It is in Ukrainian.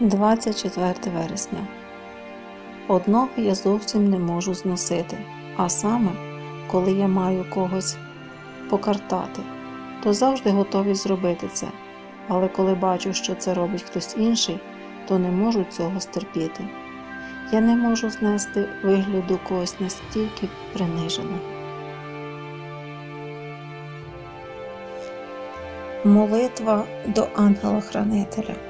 24 вересня. Одного я зовсім не можу зносити, а саме, коли я маю когось покартати, то завжди готовий зробити це. Але коли бачу, що це робить хтось інший, то не можу цього стерпіти. Я не можу знести вигляду когось настільки приниженого. Молитва до ангела-хранителя.